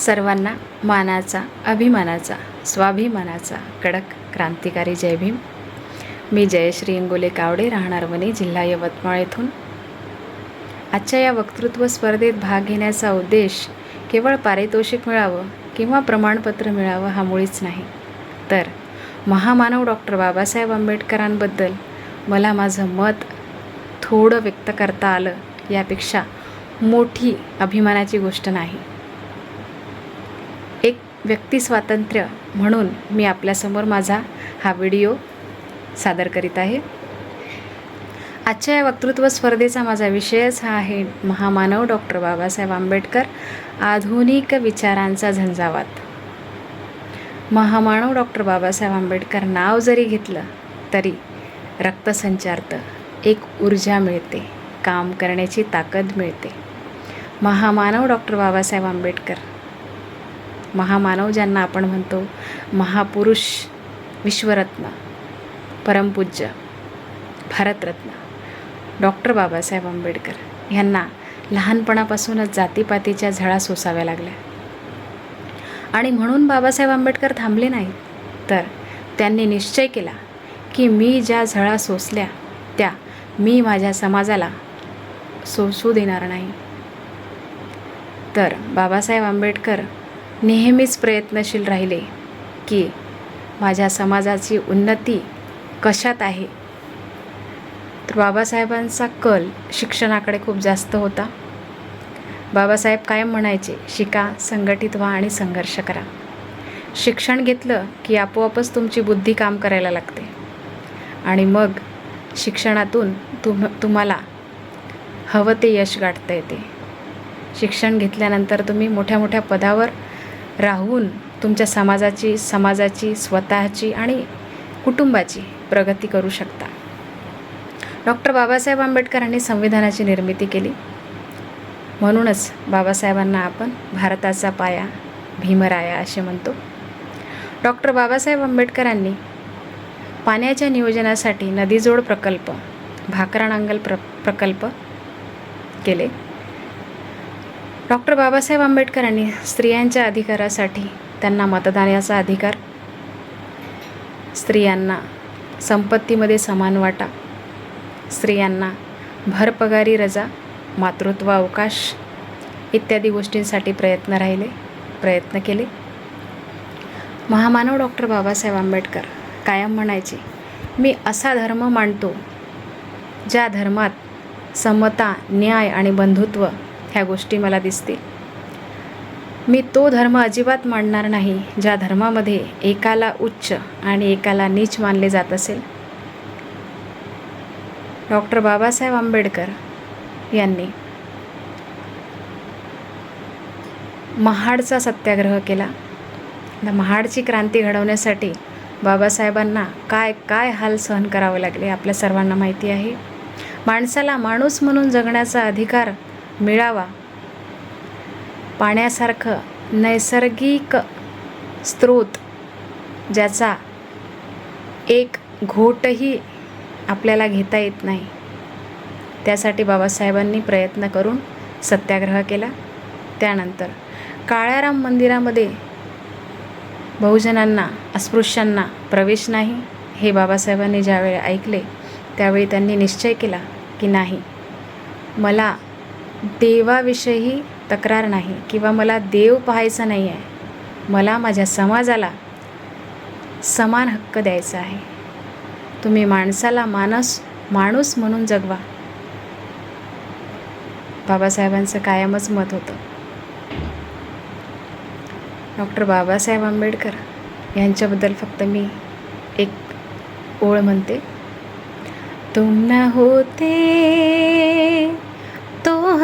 सर्वांना मानाचा अभिमानाचा स्वाभिमानाचा कडक क्रांतिकारी जय भीम. मी जयश्री इंगोले कावडे राहणार वने जिल्हा यवतमाळ येथून. आजच्या या वक्तृत्व स्पर्धेत भाग घेण्याचा उद्देश केवळ पारितोषिक मिळावं किंवा प्रमाणपत्र मिळावं हा मुळीच नाही. तर महामानव डॉक्टर बाबासाहेब आंबेडकरांबद्दल मला माझं मत थोडं व्यक्त करता आलं यापेक्षा मोठी अभिमानाची गोष्ट नाही. व्यक्तिस्वातंत्र्य म्हणून मी आपल्यासमोर माझा हा व्हिडिओ सादर करीत आहे. आजच्या या वक्तृत्व स्पर्धेचा माझा विषयच हा आहे महामानव डॉक्टर बाबासाहेब आंबेडकर आधुनिक विचारांचा झंझावात. महामानव डॉक्टर बाबासाहेब आंबेडकर नाव जरी घेतलं तरी रक्त संचारतं एक ऊर्जा मिळते काम करण्याची ताकद मिळते. महामानव डॉक्टर बाबासाहेब आंबेडकर महामानव ज्यांना आपण म्हणतो महापुरुष विश्वरत्न परमपूज्य भारतरत्न. डॉक्टर बाबासाहेब आंबेडकर ह्यांना लहानपणापासूनच जातीपातीच्या झळा सोसाव्या लागल्या. आणि म्हणून बाबासाहेब आंबेडकर थांबले नाहीत. तर त्यांनी निश्चय केला की मी ज्या झळा सोसल्या त्या मी माझ्या समाजाला सोसू देणार नाही. तर बाबासाहेब आंबेडकर नेहमीच प्रयत्नशील राहिले की माझ्या समाजाची उन्नती कशात आहे? तर बाबासाहेबांचा कल शिक्षणाकडे खूप जास्त होता. बाबासाहेब कायम म्हणायचे शिका संघटित व्हा आणि संघर्ष करा. शिक्षण घेतलं की आपोआपच तुमची बुद्धी काम करायला लागते. आणि मग शिक्षणातून तुम तुम्हाला हवं ते यश गाठता येते. शिक्षण घेतल्यानंतर तुम्ही मोठ्या मोठ्या पदावर राहून तुमच्या समाजाची समाजाची स्वतःची आणि कुटुंबाची प्रगती करू शकता. डॉक्टर बाबासाहेब आंबेडकरांनी संविधानाची निर्मिती केली. म्हणूनच बाबासाहेबांना आपण भारताचा पाया भीमराया असे म्हणतो. डॉक्टर बाबासाहेब आंबेडकरांनी पाण्याच्या नियोजनासाठी नदीजोड प्रकल्प भाकरानांगल प्र प्रकल्प केले. डॉक्टर बाबासाहेब आंबेडकरांनी स्त्रियांच्या अधिकारासाठी त्यांना मतदानाचा अधिकार. स्त्रियांना संपत्तीमध्ये समान वाटा. स्त्रियांना भरपगारी रजा मातृत्व अवकाश इत्यादी गोष्टींसाठी प्रयत्न राहिले प्रयत्न केले. महामानव डॉक्टर बाबासाहेब आंबेडकर कायम म्हणायचे मी असा धर्म मांडतो ज्या धर्मात समता न्याय आणि बंधुत्व ह्या गोष्टी मला दिसतील. मी तो धर्म अजिबात मांडणार नाही ज्या धर्मामध्ये एकाला उच्च आणि एकाला नीच मानले जात असेल. डॉक्टर बाबासाहेब आंबेडकर यांनी महाडचा सत्याग्रह केला. महाडची क्रांती घडवण्यासाठी बाबासाहेबांना काय काय हाल सहन करावे लागले आपल्या सर्वांना माहिती आहे. माणसाला माणूस म्हणून जगण्याचा अधिकार मिळावा. पाण्यासारखं नैसर्गिक स्रोत ज्याचा एक घोटही आपल्याला घेता येत नाही. त्यासाठी बाबासाहेबांनी प्रयत्न करून सत्याग्रह केला. त्यानंतर काळाराम मंदिरामध्ये बहुजनांना अस्पृश्यांना प्रवेश नाही हे बाबासाहेबांनी ज्यावेळी ऐकले त्यावेळी त्यांनी निश्चय केला की नाही. मला देवाविषयी तक्रार नाही किंवा मला देव पाहायचा नाही आहे. मला माझ्या समाजाला समान हक्क द्यायचा आहे. तुम्ही माणसाला माणस माणूस म्हणून जगवा. बाबासाहेबांचं कायमच मत होतं. डॉक्टर बाबासाहेब आंबेडकर यांच्याबद्दल फक्त मी एक ओळ म्हणते. तुम न होते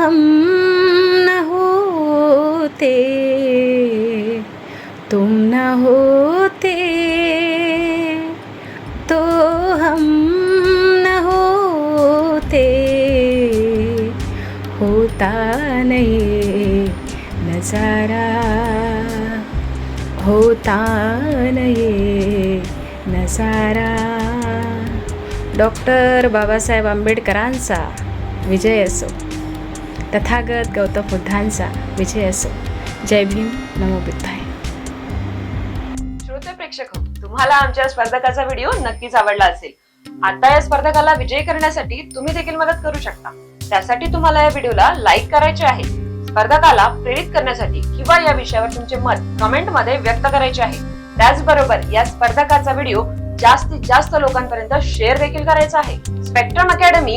हम न होते तुम न होते तो हम न होते। होता नहीं नजारा होता नहीं नजारा। डॉक्टर बाबासाहेब आंबेडकरांचा विजय असो। तथागत गौतम बुद्धांचा विजय असो. जय भीम. नमो बुद्धाय. श्रोते प्रेक्षक हो, तुम्हाला आमच्या स्पर्धकाचा व्हिडिओ नक्कीच आवडला असेल. आता या स्पर्धकाला विजय करण्यासाठी तुम्ही देखील मदत करू शकता. त्यासाठी तुम्हाला या व्हिडिओला लाईक करायचे आहे. स्पर्धकाला प्रेरित करण्यासाठी किंवा या विषयावर तुमचे मत कमेंटमध्ये व्यक्त करायचे आहे. त्याचबरोबर या स्पर्धकाचा व्हिडिओ जास्तीत जास्त लोकांपर्यंत शेअर देखील करायचा आहे. Spectrum academy